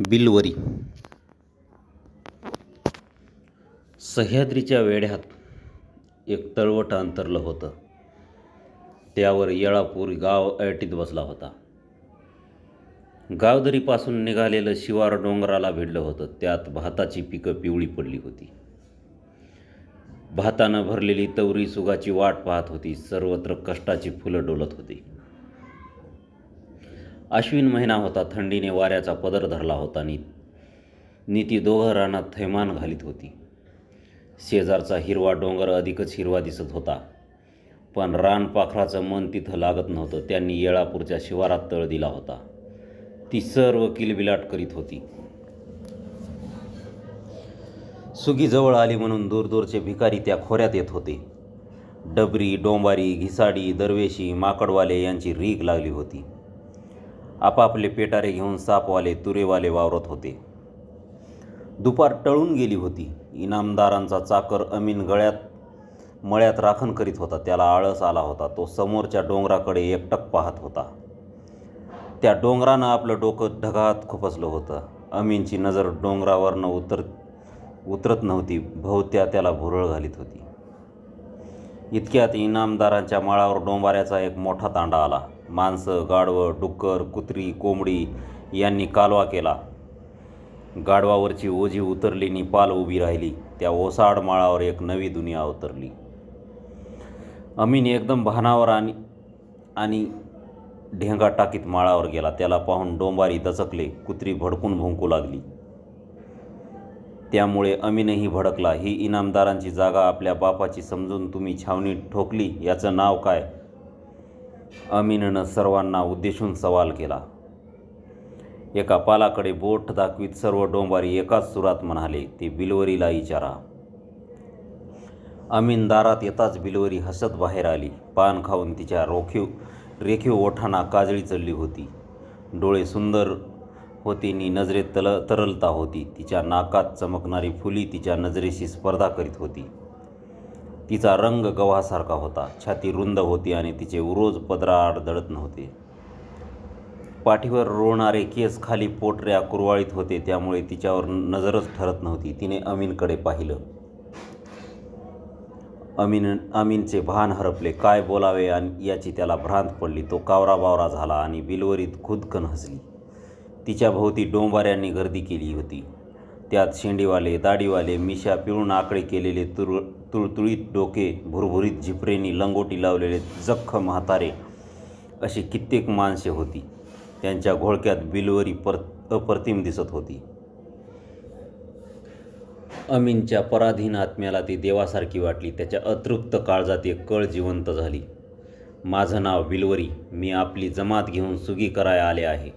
बिलवरी. सह्याद्रीच्या वेढ्यात एक तळवट अंतरलं होतं. त्यावर येळापूर गाव ऐटीत बसला होता. गावदरीपासून निघालेलं शिवार डोंगराला भिडलं होतं. त्यात भाताची पिकं पिवळी पडली होती. भातानं भरलेली तवरी सुगाची वाट पाहत होती. सर्वत्र कष्टाची फुलं डोलत होती. आश्विन महिना होता थंडीने वाऱ्याचा पदर धरला होता नि नीती दोघं रानात थैमान घालीत होती. शेजारचा हिरवा डोंगर अधिकच हिरवा दिसत होता. पण रानपाखराचं मन तिथं लागत नव्हतं त्यांनी येळापूरच्या शिवारात तळ दिला होता. ती सर्व किलबिलाट करीत होती. सुगी जवळ आली म्हणून दूरदूरचे भिकारी त्या खोऱ्यात येत होते. डबरी डोंबारी घिसाडी दरवेशी माकडवाले यांची रीग लागली होती. आपापले पेटारे घेऊन सापवाले तुरेवाले वावरत होते. दुपार टळून गेली होती. इनामदारांचा चाकर अमीन गळ्यात मळ्यात राखण करीत होता. त्याला आळस आला होता. तो समोरच्या डोंगराकडे एकटक पाहत होता. त्या डोंगरानं आपलं डोकं ढगात खुपसलं होतं. अमीनची नजर डोंगरावरनं उतर उतरत नव्हती. भोवत्या त्याला भुरळ घालीत होती. इतक्यात इनामदारांच्या माळावर डोंबाऱ्याचा एक मोठा तांडा आला. माणसं गाढवं डुक्कर कुत्री कोंबडी यांनी कालवा केला. गाढवावरची ओझी उतरली नि पाल उभी राहिली. त्या ओसाड माळावर एक नवी दुनिया उतरली. अमीन एकदम भानावर आणि आणि ढेंगा टाकीत माळावर गेला. त्याला पाहून डोंबारी दचकले कुत्री भडकून भुंकू लागली. त्यामुळे अमीनही भडकला. ही इनामदारांची जागा आपल्या बापाची समजून तुम्ही छावणी ठोकली. याचं नाव काय? अमीननं सर्वांना उद्देशून सवाल केला. एका पालाकडे बोट दाखवीत सर्व डोंबारी एकाच सुरात म्हणाले ते बिलवरीला विचारा अमीन दारात येताच बिलवरी हसत बाहेर आली. पान खाऊन तिच्या रोखीव रेखीव ओठांना काजळी चढली होती. डोळे सुंदर होती नी नजरेत तल तरलता होती. तिच्या नाकात चमकणारी फुली तिच्या नजरेशी स्पर्धा करीत होती. तिचा रंग गव्हासारखा होता. छाती रुंद होती आणि तिचे उरोज पदराआड दळत नव्हते. पाठीवर रोवणारे केस खाली पोटऱ्या कुरवाळीत होते त्यामुळे तिच्यावर नजरच ठरत नव्हती. तिने अमीनकडे पाहिलं. अमीन अमीनचे भान हरपले. काय बोलावे आणि याची त्याला भ्रांत पडली. तो कावराबावरा झाला आणि बिलवरीत खुदकन हसली. तिच्या भोवती डोंबाऱ्यांनी गर्दी केली होती. त्यात शेंडीवाले दाढीवाले मिशा पिळून आकडे केलेले तुर तुळतुळीत डोके भुरभुरीत झिपरेनी लंगोटी लावलेले जख्ख म्हातारे अशी कित्येक माणसे होती. त्यांच्या घोळक्यात बिलवरी पर अप्रतिम दिसत होती. अमीनच्या पराधीन आत्म्याला ती देवासारखी वाटली. त्याच्या अतृप्त काळजात एक कळ जिवंत झाली. माझं नाव बिलवरी. मी आपली जमात घेऊन सुगी कराय आले आहे.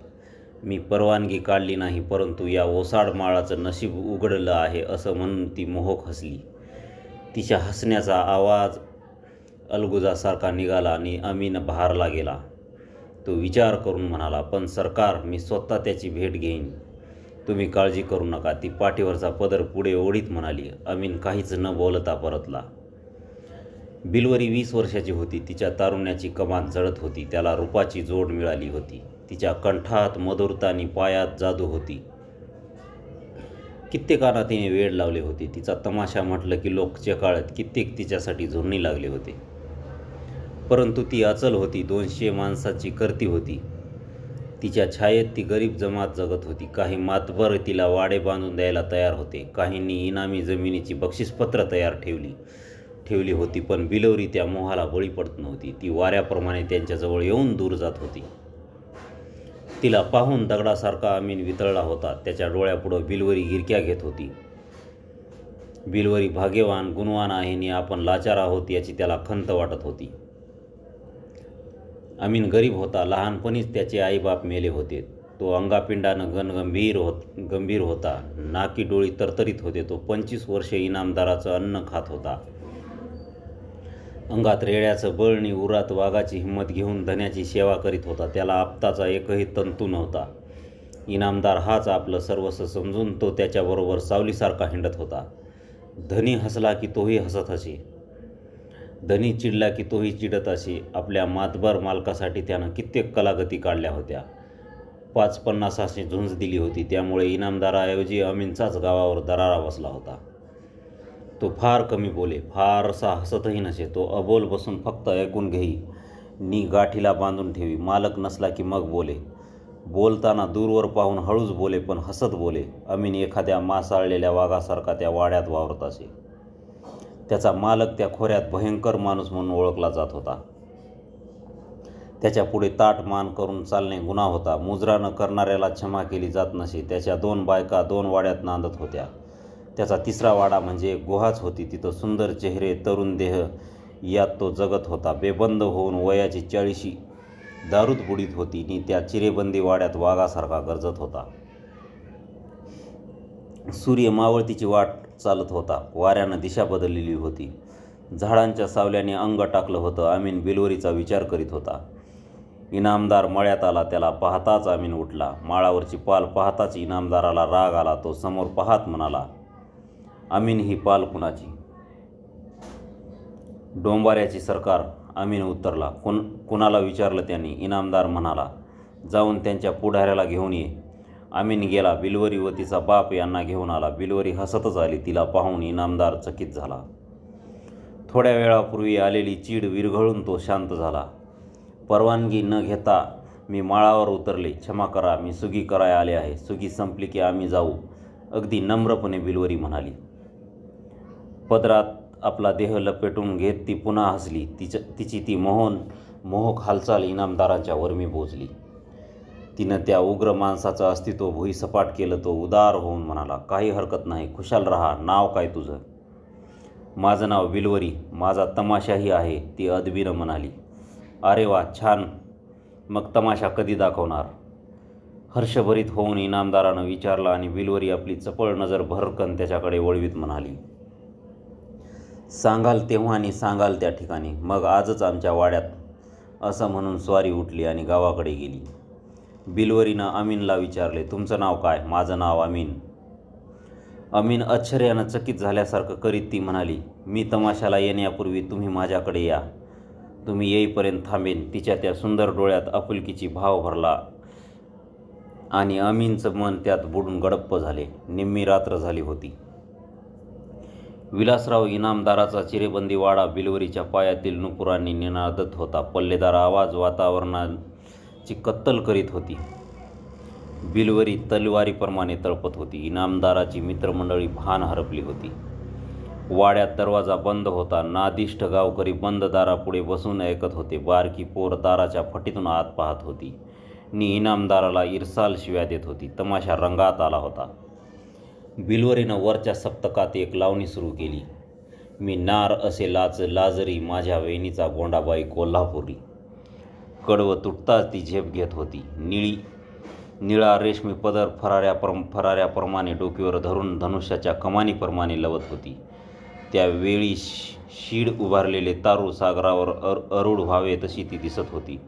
मी परवानगी काढली नाही परंतु या ओसाड माळाचं नशीब उघडलं आहे असं म्हणून ती मोहक हसली. तिच्या हसण्याचा आवाज अलगुजासारखा निघाला आणि अमीन बहारला गेला. तो विचार करून म्हणाला पण सरकार मी स्वतः त्याची भेट घेईन. तुम्ही काळजी करू नका. ती पाठीवरचा पदर पुढे ओढीत म्हणाली अमीन काहीच न बोलता परतला. बिलवरी वीस वर्षाची होती. तिच्या तारुण्याची कमान जळत होती. त्याला रूपाची जोड मिळाली होती. तिच्या कंठात मधुरता आणि पायात जादू होती. कित्येकांना तिने वेळ लावले होते. तिचा तमाशा म्हटलं की लोकच्या काळात कित्येक तिच्यासाठी झुरणी लागले होते. परंतु ती अचल होती दोनशे माणसाची करती होती. तिच्या छायेत ती गरीब जमात जगत होती. काही मातभर तिला वाडे बांधून द्यायला तयार होते. काहींनी इनामी जमिनीची बक्षीसपत्र तयार ठेवली ठेवली होती पण बिलवरी त्या मोहाला बळी पडत नव्हती. ती वाऱ्याप्रमाणे त्यांच्याजवळ येऊन दूर जात होती. तिला पाहून दगडासारखा अमीन वितळला होता. त्याच्या डोळ्यापुढं बिलवरी गिरक्या घेत होती. बिलवरी भाग्यवान गुणवान आहे आणि आपण लाचार आहोत याची त्याला खंत वाटत होती. अमीन गरीब होता. लहानपणीच त्याचे आईबाप मेले होते. तो अंगापिंडानं गणगंभीर होत गंभीर होता. नाकी डोळी तरतरीत होते. तो पंचवीस वर्षे इनामदाराचं अन्न खात होता. अंगात रेड्याचं बळणी उरात वाघाची हिंमत घेऊन धन्याची सेवा करीत होता. त्याला आपताचा एकही तंतू नव्हता. इनामदार हाच आपलं सर्वस्व समजून तो त्याच्याबरोबर सावलीसारखा हिंडत होता. धनी हसला की तोही हसत असे. धनी चिडला की तोही चिडत असे. आपल्या मातबर मालकासाठी त्यानं कित्येक कलागती काढल्या होत्या. पाच अशी झुंज दिली होती. त्यामुळे इनामदाराऐवजी अमीनचाच गावावर दरारा बसला होता. तो फार कमी बोले फारसा हसतही नसे तो अबोल बसून फक्त ऐकून घेई. नी गाठीला बांधून ठेवी मालक नसला की मग बोले. बोलताना दूरवर पाहून हळूच बोले पण हसत बोले. अमीन एखाद्या मासाळलेल्या वाघासारखा त्या वाड्यात वावरत असे. त्याचा मालक त्या खोऱ्यात भयंकर माणूस म्हणून ओळखला जात होता. त्याच्या पुढे ताट मान करून चालणे गुन्हा होता. मुजरा न करणाऱ्याला क्षमा केली जात नसे. त्याच्या दोन बायका दोन वाड्यात नांदत होत्या. त्याचा तिसरा वाडा म्हणजे गुहाच होती. तिथं सुंदर चेहरे तरुण देह यात तो जगत होता. बेबंद होऊन वयाची चाळीशी दारूत बुडीत होती. नि त्या चिरेबंदी वाड्यात वाघासारखा गरजत होता. सूर्य मावळतीची वाट चालत होता. वाऱ्यानं दिशा बदललेली होती. झाडांच्या सावल्याने अंग टाकलं होतं. आमीन बिलवरीचा विचार करीत होता. इनामदार मळ्यात आला. त्याला पाहताच आमीन उठला. माळावरची पाल पाहताच इनामदाराला राग आला. तो समोर पाहत म्हणाला आमीन ही पाल कुणाची? डोंबाऱ्याची सरकार आमीन उतरला. कुण कुणाला विचारलं त्यांनी? इनामदार म्हणाला जाऊन त्यांच्या पुढाऱ्याला घेऊन ये. आमीन गेला. बिलवरी व तिचा बाप यांना घेऊन आला. बिलवरी हसतच आली. तिला पाहून इनामदार चकित झाला. थोड्या वेळापूर्वी आलेली चीड विरघळून तो शांत झाला. परवानगी न घेता मी माळावर उतरले. क्षमा करा. मी सुगी कराय आले आहे. सुगी संपली की आम्ही जाऊ. अगदी नम्रपणे बिलवरी म्हणाली. पदरात आपला देह लपेटून घेत ती पुन्हा हसली. तिचं तिची ती मोहन मोहक हालचाल इनामदारांच्या वर्मी बोचली तिनं त्या उग्र माणसाचं अस्तित्व भुईसपाट केलं तो उदार होऊन म्हणाला काही हरकत नाही खुशाल रहा नाव काय तुझं? माझं नाव बिलवरी माझा तमाशाही आहे ती अदबीनं म्हणाली. अरे वा छान. मग तमाशा कधी दाखवणार? हर्षभरीत होऊन इनामदारानं विचारलं आणि बिलवरी आपली चपळ नजर भरकन त्याच्याकडे वळवीत म्हणाली. सांगाल तेव्हा आणि सांगाल त्या ठिकाणी. मग आजच आमच्या वाड्यात असं म्हणून स्वारी उठली आणि गावाकडे गेली. बिलवरीनं अमीनला विचारले तुमचं नाव काय? माझं नाव अमीन. अमीन आश्चर्यानं चकित झाल्यासारखं करीत ती म्हणाली मी तमाशाला येण्यापूर्वी तुम्ही माझ्याकडे या. तुम्ही येईपर्यंत थांबेन. तिच्या त्या सुंदर डोळ्यात आपुलकीची भाव भरला आणि अमीनचं मन त्यात बुडून गडप्प झाले. निम्मी रात्र झाली होती. विलासराव इनामदाराचा चिरेबंदी वाडा बिलवरीच्या पायातील नुपुरांनी निनादत होता. पल्लेदार आवाज वातावरणाची कत्तल करीत होती. बिलवरी तलवारीप्रमाणे तळपत होती. इनामदाराची मित्रमंडळी भान हरपली होती. वाड्यात दरवाजा बंद होता. नादिष्ट गावकरी बंद दारापुढे बसून ऐकत होते. बारकी पोर दाराच्या फटीतून आत पाहत होती. नी इनामदाराला इरसाल शिव्या देत होती. तमाशा रंगात आला होता. बिलवरीनं वरच्या सप्तकात एक लावणी सुरू केली. मी नार असे लाच लाजरी माझ्या वहिनीचा गोंडाबाई कोल्हापुरी. कडवं तुटताच ती झेप घेत होती. निळी निळा रेशमी पदर फराऱ्या परम फराऱ्याप्रमाणे डोकीवर धरून धनुष्याच्या कमानीप्रमाणे लवत होती. त्यावेळी शी शीड उभारलेले तारू सागरावर अर अरुढ व्हावे तशी ती दिसत होती.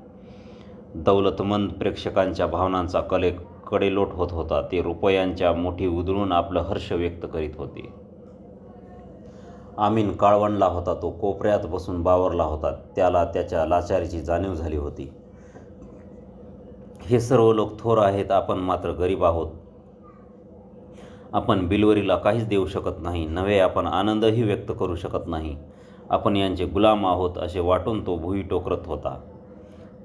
दौलतमंद प्रेक्षकांच्या भावनांचा कले कडेलोट होत होता. ते रुपयांच्या मोठी उधळून आपलं हर्ष व्यक्त करीत होते. आमीन काळवणला होता. तो कोपऱ्यात बसून बावरला होता. त्याला त्याच्या लाचारीची जाणीव झाली होती. हे सर्व लोक थोर आहेत. आपण मात्र गरीब आहोत. आपण बिलवरीला काहीच देऊ शकत नाही. नव्हे आपण आनंदही व्यक्त करू शकत नाही. आपण यांचे गुलाम आहोत असे वाटून तो भुई टोकरत होता.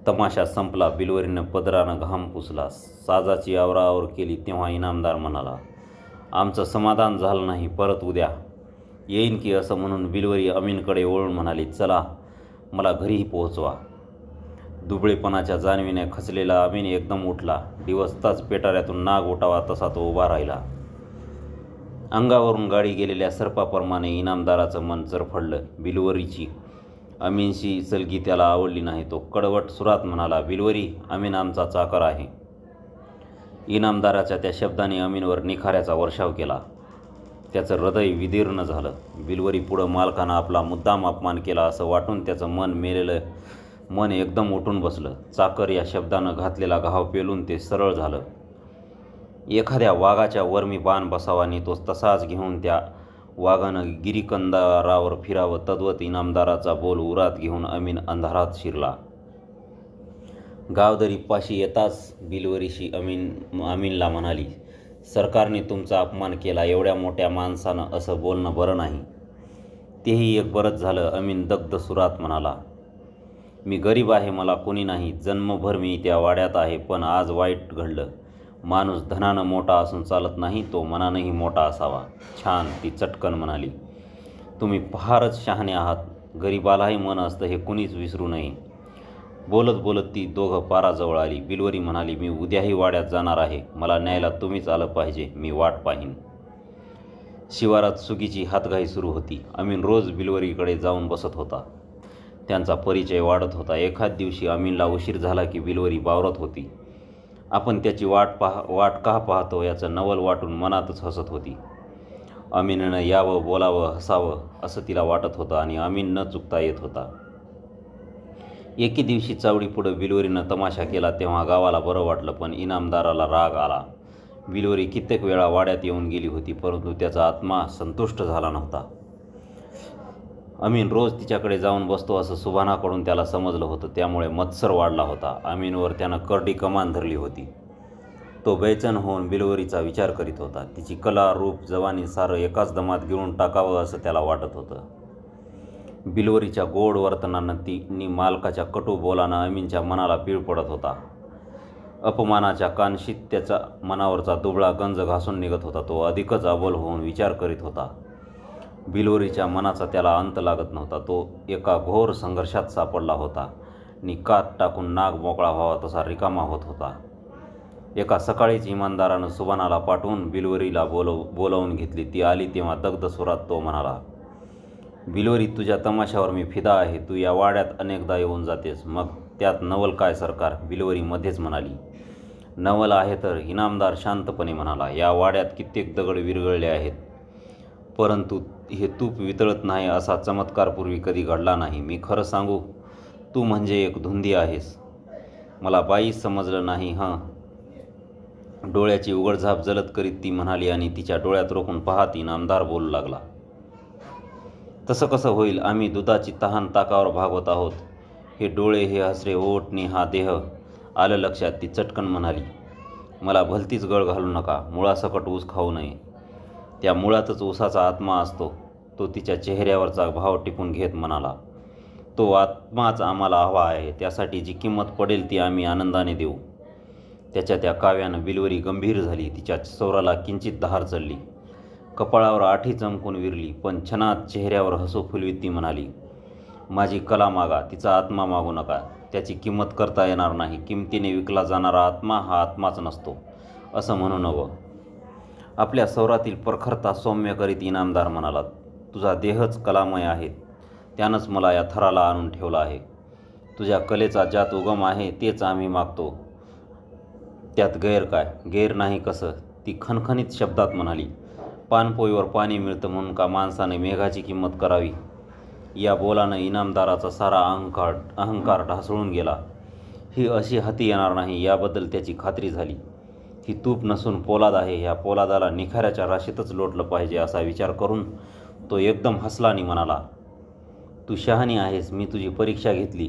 तमाशा संपला बिलवरीनं पदरानं घाम पुसला. साजाची आवराआवर केली तेव्हा इनामदार म्हणाला आमचं समाधान झालं नाही परत उद्या. येईन की असं म्हणून बिलवरी अमीनकडे वळून म्हणाली चला मला घरीही पोहोचवा. दुबळेपणाच्या जाणवीने खचलेला अमीन एकदम उठला. दिवसताच पेटाऱ्यातून नाग उठावा तसा तो उभा राहिला. अंगावरून गाडी गेलेल्या सर्पाप्रमाणे इनामदाराचं मन चरफडलं बिलवरीची अमीनशी सलगी त्याला आवडली नाही. तो कडवट सुरात म्हणाला बिलवरी अमीन आमचा चाकर आहे. इनामदाराच्या त्या शब्दाने अमीनवर निखाऱ्याचा वर्षाव केला. त्याचं हृदय विदीर्ण झालं. बिलवरी पुढं मालकानं आपला मुद्दाम अपमान केला असं वाटून त्याचं मन मेलेलं मन एकदम उठून बसलं. चाकर या शब्दानं घातलेला घाव पेलून ते सरळ झालं. एखाद्या वाघाच्या वरमी बाण बसावानी तो तसाच घेऊन त्या वाघानं गिरीकंदारावर फिरावं तद्वत इनामदाराचा बोल उरात घेऊन अमीन अंधारात शिरला. गावदरीपाशी येताच बिलवरीशी अमीन अमीनला म्हणाली सरकारने तुमचा अपमान केला एवढ्या मोठ्या माणसानं असं बोलणं बरं नाही. तेही एक बरंच झालं अमीन दग्ध सुरात म्हणाला मी गरीब आहे मला कोणी नाही जन्मभर मी त्या वाड्यात आहे पण आज वाईट घडलं. माणूस धनानं मोठा असून चालत नाही तो मनानंही मोठा असावा. छान ती चटकन म्हणाली. तुम्ही फारच शहाणे आहात. गरीबालाही मन असतं हे कुणीच विसरू नये. बोलत बोलत ती दोघं पाराजवळ आली. बिलवरी म्हणाली मी उद्याही वाड्यात जाणार आहे. मला न्यायला तुम्हीच आलं पाहिजे. मी वाट पाहीन. शिवारात सुगीची हातघाई सुरू होती. अमीन रोज बिलवरीकडे जाऊन बसत होता. त्यांचा परिचय वाढत होता. एखाद दिवशी अमीनला उशीर झाला की बिलवरी बावरत होती. आपण त्याची वाट पाह वाट का पाहतो याचं नवल वाटून मनातच हसत होती. अमीननं यावं बोलावं हसावं असं तिला वाटत होतं आणि अमीन न चुकता येत होता. एके दिवशी चावडी पुढं बिलवरीनं तमाशा केला तेव्हा गावाला बरं वाटलं पण इनामदाराला राग आला. बिलवरी कित्येक वेळा वाड्यात येऊन गेली होती परंतु त्याचा आत्मा संतुष्ट झाला नव्हता. अमीन रोज तिच्याकडे जाऊन बसतो असं सुभानाकडून त्याला समजलं होतं. त्यामुळे मत्सर वाढला होता. अमीनवर त्यानं करडी कमान धरली होती. तो बेचन होऊन बिलवरीचा विचार करीत होता. तिची कला रूप जवानी सारं एकाच दमात गिळून टाकावं असं त्याला वाटत होतं. बिलवरीच्या गोड वर्तनानं तिनी मालकाच्या कटू बोलानं अमीनच्या मनाला पीळ पडत होता. अपमानाच्या कानशीत त्याचा मनावरचा दुबळा गंज घासून निघत होता. तो अधिकच अबोल होऊन विचार करीत होता. बिलोरीच्या मनाचा त्याला अंत लागत नव्हता. तो एका घोर संघर्षात सापडला होता. निकात टाकून नाग मोकळा व्हावा तसा रिकामा होत होता. एका सकाळीच इमानदारानं सुबानाला पाठवून बिलवरीला बोलव बोलावून घेतली. ती आली तेव्हा दग्ध सुरात तो म्हणाला बिलोरी तुझ्या तमाशावर मी फिदा आहे. तू या वाड्यात अनेकदा येऊन जातेस. मग त्यात नवल काय सरकार? बिलोरी मध्येच म्हणाली नवल आहे तर इनामदार शांतपणे म्हणाला या वाड्यात कित्येक दगड विरगळले आहेत. परंतु हे तूप वितळत नाही असा चमत्कार पूर्वी कधी घडला नाही. मी खरं सांगू तू म्हणजे एक धुंदी आहेस. मला बाई समजलं नाही हां. डोळ्याची उघडझाप जलत करीत ती म्हणाली आणि तिच्या डोळ्यात रोखून पाहत इनामदार बोलू लागला. तसं कसं होईल आम्ही दुधाची तहान ताकावर भागवत आहोत. हे डोळे हे हसरे ओटणे हा देह. आलं लक्षात ती चटकन म्हणाली मला भलतीच गळ घालू नका. मुळासकट ऊस खाऊ नये. त्या मुळातच उसाचा आत्मा असतो तो तिच्या चेहऱ्यावरचा भाव टिपून घेत म्हणाला तो आत्माच आम्हाला हवा आहे त्यासाठी जी किंमत पडेल ती आम्ही आनंदाने देऊ. त्याच्या त्या काव्यानं बिलवरी गंभीर झाली तिच्या सौराला किंचित दहार चढली. कपाळावर आठी चमकून विरली पण छनात चेहऱ्यावर हसू फुलवीत ती म्हणाली माझी कला मागा तिचा आत्मा मागू नका त्याची किंमत करता येणार नाही किमतीने विकला जाणारा आत्मा हा आत्माच नसतो असं म्हणू नवं. आपल्या सौरातील प्रखरता सौम्य करीत इनामदार म्हणाला तुझा देहच कलामय आहे. त्यानंच मला या थराला आणून ठेवला आहे. तुझ्या कलेचा ज्यात उगम आहे तेच आम्ही मागतो. त्यात गैर काय? गैर नाही कसं? ती खणखणीत शब्दात म्हणाली. पानपोईवर पाणी मिळतं म्हणून का माणसाने मेघाची किंमत करावी? या बोलानं इनामदाराचा सारा अहंकार अहंकार ढासळून गेला. ही अशी हाती येणार नाही याबद्दल त्याची खात्री झाली. ही तूप नसून पोलाद आहे. ह्या पोलादाला निखाऱ्याच्या राशीतच लोटलं पाहिजे असा विचार करून तो एकदम हसला आणि म्हणाला तू शहाणी आहेस मी तुझी परीक्षा घेतली.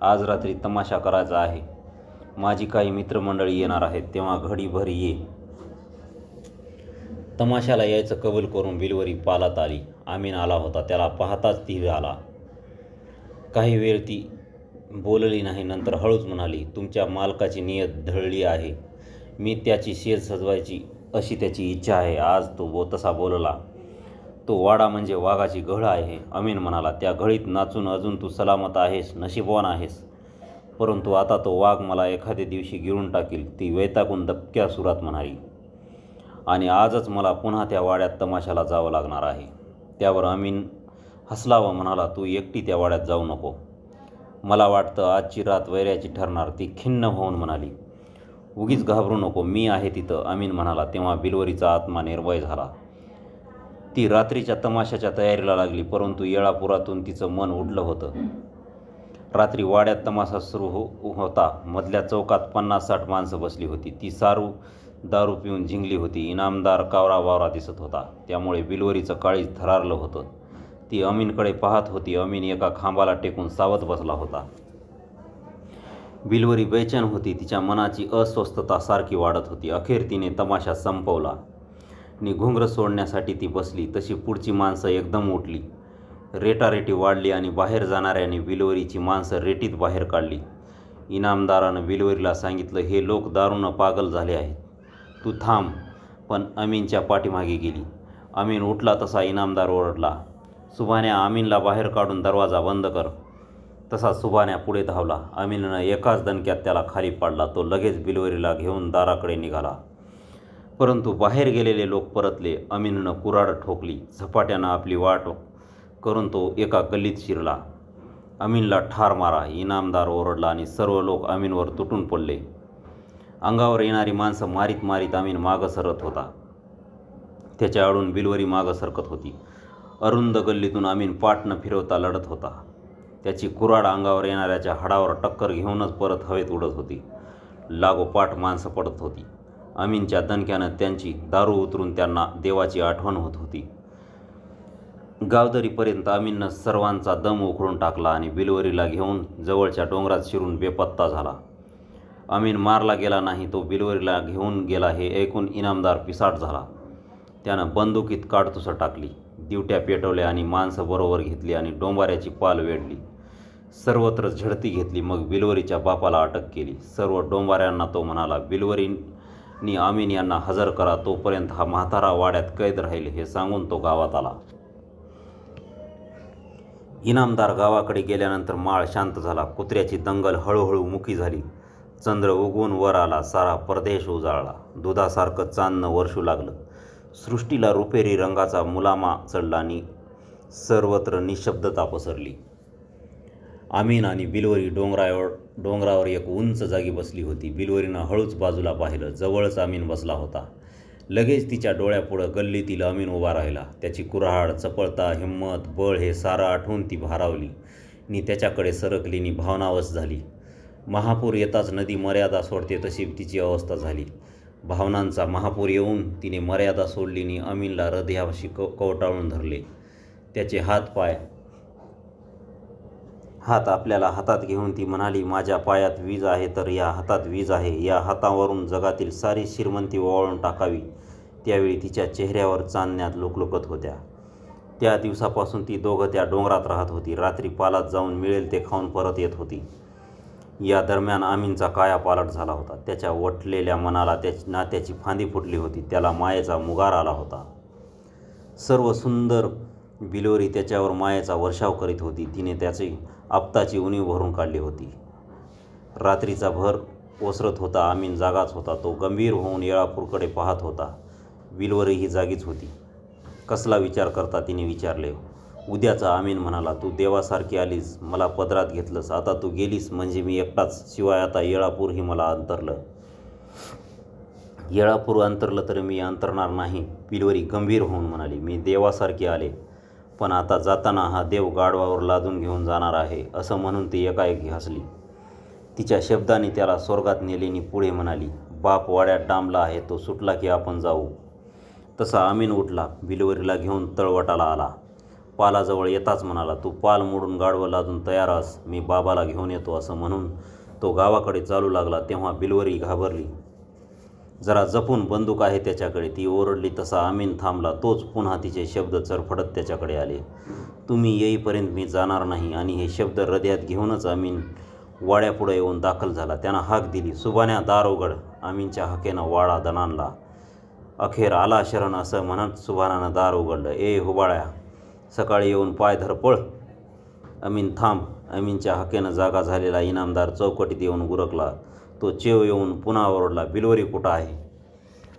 आज रात्री तमाशा करायचा आहे. माझी काही मित्रमंडळी येणार आहेत तेव्हा घडीभर ये. तमाशाला यायचं कबूल करून बिलवरी पालात आली. आमीन आला होता. त्याला पाहताच ती आला. काही वेळ ती बोलली नाही नंतर हळूच म्हणाली तुमच्या मालकाची नियत ढळली आहे. मी त्याची शेज सजवायची अशी त्याची इच्छा आहे. आज तो वो तसा बोलला. तो वाडा म्हणजे वाघाची घळ आहे. अमीन म्हणाला त्या घळीत नाचून अजून तू सलामत आहेस नशीबवान आहेस. परंतु आता तो वाघ मला एखाद्या दिवशी गिळून टाकील. ती वैतागून दबक्या सुरात म्हणाली आणि आजच मला पुन्हा त्या वाड्यात तमाशाला जावं लागणार आहे. त्यावर अमीन हसला व म्हणाला तू एकटी त्या वाड्यात जाऊ नको. मला वाटतं आजची रात वैऱ्याची ठरणार. ती खिन्न होऊन म्हणाली उगीच घाबरू नको मी आहे तिथं अमीन म्हणाला तेव्हा बिलवरीचा आत्मा निर्भय झाला. ती रात्रीच्या तमाशाच्या तयारीला लागली परंतु येळापुरातून तिचं मन उडलं होतं. रात्री वाड्यात तमाशा सुरू हो होता. मधल्या चौकात पन्नास साठ माणसं बसली होती. ती सारू दारू पिऊन झिंगली होती. इनामदार कावरा वावरा दिसत होता. त्यामुळे बिलवरीचं काळीज थरारलं होतं. ती अमीनकडे पाहत होती. अमीन एका खांबाला टेकून सावध बसला होता. बिलवरी बेचैन होती तिच्या मनाची अस्वस्थता सारखी वाढत होती. अखेर तिने तमाशा संपवला. नि घुंगरं सोडण्यासाठी ती बसली. तशी पुढची माणसं एकदम उठली. रेटारेटी वाढली आणि बाहेर जाणाऱ्याने बिलवरीची माणसं रेटीत बाहेर काढली. इनामदारानं बिलवरीला सांगितलं हे लोक दारूनं पागल झाले आहेत. तू थांब पण अमीनच्या पाठीमागे गेली. अमीन उठला तसा इनामदार ओरडला. सुभाने अमीनला बाहेर काढून दरवाजा बंद कर. तसा सुभाण्या पुढे धावला. अमीननं एकाच दणक्यात त्याला खाली पाडला. तो लगेच बिलवरीला घेऊन दाराकडे निघाला. परंतु बाहेर गेलेले लोक परतले. अमीननं कुराड ठोकली. झपाट्यानं आपली वाट करून तो एका गल्लीत शिरला. अमीनला ठार मारा. इनामदार ओरडला आणि सर्व लोक अमीनवर तुटून पडले. अंगावर येणारी माणसं मारीत मारीत अमीन मागं सरत होता. त्याच्या आडून बिलवरी मागं सरकत होती. अरुंद गल्लीतून अमीन पाटनं फिरवता लढत होता. त्याची कुऱ्हाड अंगावर येणाऱ्याच्या हाडावर टक्कर घेऊनच परत हवेत उडत होती. लागोपाठ माणसं पडत होती. अमीनच्या दणक्यानं त्यांची दारू उतरून त्यांना देवाची आठवण होत होती. गावदरीपर्यंत अमीननं सर्वांचा दम उखडून टाकला आणि बिलवरीला घेऊन जवळच्या डोंगरात शिरून बेपत्ता झाला. अमीन मारला गेला नाही तो बिलवरीला घेऊन गेला हे ऐकून इनामदार पिसाट झाला. त्यानं बंदुकीत काडतुसं टाकली. दिवट्या पेटवल्या आणि माणसं बरोबर घेतली आणि डोंबाऱ्याची पाल वेढली. सर्वत्र झडती घेतली मग बिलवरीच्या बापाला अटक केली. सर्व डोंबाऱ्यांना तो म्हणाला बिलवरीनी आमीन यांना हजर करा तोपर्यंत हा म्हातारा वाड्यात कैद राहील हे सांगून तो गावात आला. इनामदार गावाकडे गेल्यानंतर माळ शांत झाला. कुत्र्याची दंगल हळूहळू मुखी झाली. चंद्र उगवून वर आला सारा परदेश उजाळला. दुधासारखं चांदणं वर्षू लागलं. सृष्टीला रुपेरी रंगाचा मुलामा चढला आणि सर्वत्र निशब्दता पसरली. आमीन आणि बिलवरी डोंगरावर डोंगरावर एक उंच जागी बसली होती. बिलवरीनं हळूच बाजूला पाहिलं. जवळच आमीन बसला होता. लगेच तिच्या डोळ्यापुढं गल्लीतील अमीन उभा राहिला. त्याची कुऱ्हाड चपळता हिंमत बळ हे सारं आठवून ती भारावली नि त्याच्याकडे सरकली नि भावनावश झाली. महापूर येताच नदी मर्यादा सोडते तशी तिची अवस्था झाली. भावनांचा महापूर येऊन तिने मर्यादा सोडलीने अमीनला हृदयाशी क कवटाळून धरले. त्याचे हात पाय हात आपल्याला हातात घेऊन ती म्हणाली माझ्या पायात वीज आहे तर या हातात वीज आहे. या हातावरून जगातील सारी श्रीमंती ओवाळून टाकावी. त्यावेळी तिच्या चेहऱ्यावर चांदण्यात लुकलुकत होत्या. त्या दिवसापासून ती दोघं त्या डोंगरात राहत होती. रात्री पालात जाऊन मिळेल ते खाऊन परत येत होती. या दरम्यान आमीनचा कायापालट झाला होता. त्याच्या वटलेल्या मनाला त्याच नात्याची फांदी फुटली होती. त्याला मायेचा मुगार आला होता. सर्व सुंदर बिलोरी त्याच्यावर मायेचा वर्षाव करीत होती. तिने त्याची आपताची उणीव भरून काढली होती. रात्रीचा भर ओसरत होता. आमीन जागाच होता. तो गंभीर होऊन येळापूरकडे पाहत होता. बिलवरी ही जागीच होती. कसला विचार करता तिने विचारले. उद्याचा आमीन म्हणाला तू देवासारखी आलीस मला पदरात घेतलंस आता तू गेलीस म्हणजे मी एकटाच शिवाय आता येळापूरही मला अंतरलं. येळापूर अंतरलं तर मी अंतरणार नाही पिलवरी गंभीर होऊन म्हणाली. मी देवासारखी आले पण आता जाताना हा देव गाढवावर लादून घेऊन जाणार आहे असं म्हणून ती एकाएकी हसली. तिच्या शब्दाने त्याला स्वर्गात नेलेनी पुढे म्हणाली बाप वाड्यात डांबला आहे तो सुटला की आपण जाऊ. तसा अमीन उठला बिलवरीला घेऊन तळवटाला आला. पालाजवळ येताच म्हणाला तू पाल मोडून गाडवं लादून तयार अस मी बाबाला घेऊन येतो असं म्हणून तो गावाकडे चालू लागला तेव्हा बिलवरी घाबरली. जरा जपून बंदूक आहे त्याच्याकडे ती ओरडली तसा अमीन थांबला तोच पुन्हा तिचे शब्द चरफडत त्याच्याकडे आले. तुम्ही येईपर्यंत मी जाणार नाही आणि हे शब्द हृदयात घेऊनच अमीन वाड्यापुढे येऊन दाखल झाला. त्यानं हाक दिली सुबान्या दार उघड. अमीनच्या हाकेनं वाडा दणानला. अखेर आला शरण असं म्हणत सुभानानं दार उघडलं ए हुबाळ्या सकाळी येऊन पाय धरपळ. अमीन थांब. अमीनच्या हाकेनं जागा झालेला इनामदार चौकटीत येऊन गुरकला. तो चेव येऊन पुन्हा ओरडला बिलवरी कुठं आहे?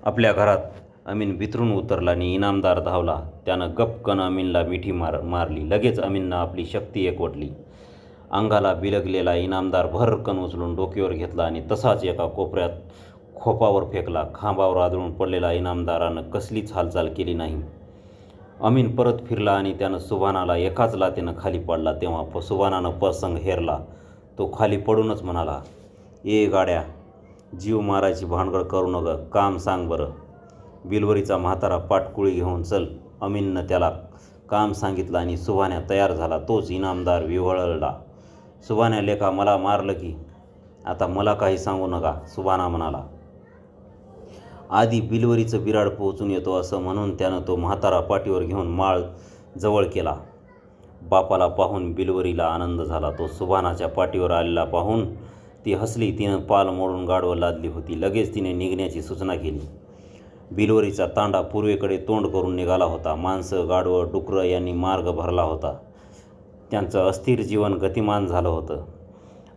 आपल्या घरात. अमीन बिथरून उतरला आणि इनामदार धावला. त्यानं गपकन अमीनला मिठी मार मारली. लगेच अमीननं आपली शक्ती एकवटली. अंगाला बिलगलेला इनामदार भरकन उचलून डोक्यावर घेतला आणि तसाच एका कोपऱ्यात खोपावर फेकला. खांबावर आदळून पडलेला इनामदारानं कसलीच हालचाल केली नाही. अमीन परत फिरला आणि त्यानं सुभानाला एकाच लातेनं खाली पाडला. तेव्हा प सुभानानं प्रसंग हेरला. तो खाली पडूनच म्हणाला ए गाड्या जीव मारायची भानगड करू नका. काम सांग बरं. बिलवरीचा म्हातारा पाटकुळी घेऊन चल. अमीननं त्याला काम सांगितलं आणि सुभान्या तयार झाला. तोच इनामदार विवळला. सुभान्या लेखा मला मारलं की आता मला काही सांगू नका सुभाना म्हणाला. आधी बिलवरीचं बिराड पोहोचून येतो असं म्हणून त्यानं तो म्हातारा पाठीवर घेऊन माळ जवळ केला. बापाला पाहून बिलवरीला आनंद झाला. तो सुभानाच्या पाठीवर आलेला पाहून ती हसली. तिनं पाल मोडून गाडवं लादली होती. लगेच तिने निघण्याची सूचना केली. बिलवरीचा तांडा पूर्वेकडे तोंड करून निघाला होता. माणसं गाडवं डुकरं यांनी मार्ग भरला होता. त्यांचं अस्थिर जीवन गतिमान झालं होतं.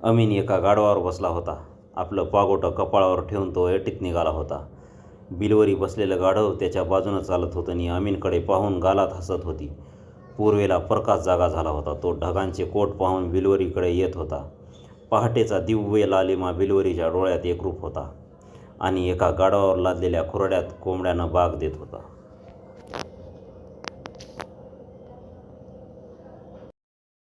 अमीन एका गाडवावर बसला होता. आपलं पागोटं कपाळावर ठेवून तो एटीत निघाला होता. बिलवरी बसलेलं गाढव त्याच्या बाजूनं चालत होतं आणि अमीनकडे पाहून गालात हसत होती. पूर्वेला प्रकाश जागा झाला होता. तो ढगांचे कोट पाहून बिलवरीकडे येत होता. पहाटेचा दिव्य लालिमा बिलवरीच्या डोळ्यात एकरूप होता आणि एका गाडावर लादलेल्या खुरड्यात कोंबड्यानं बाग देत होता.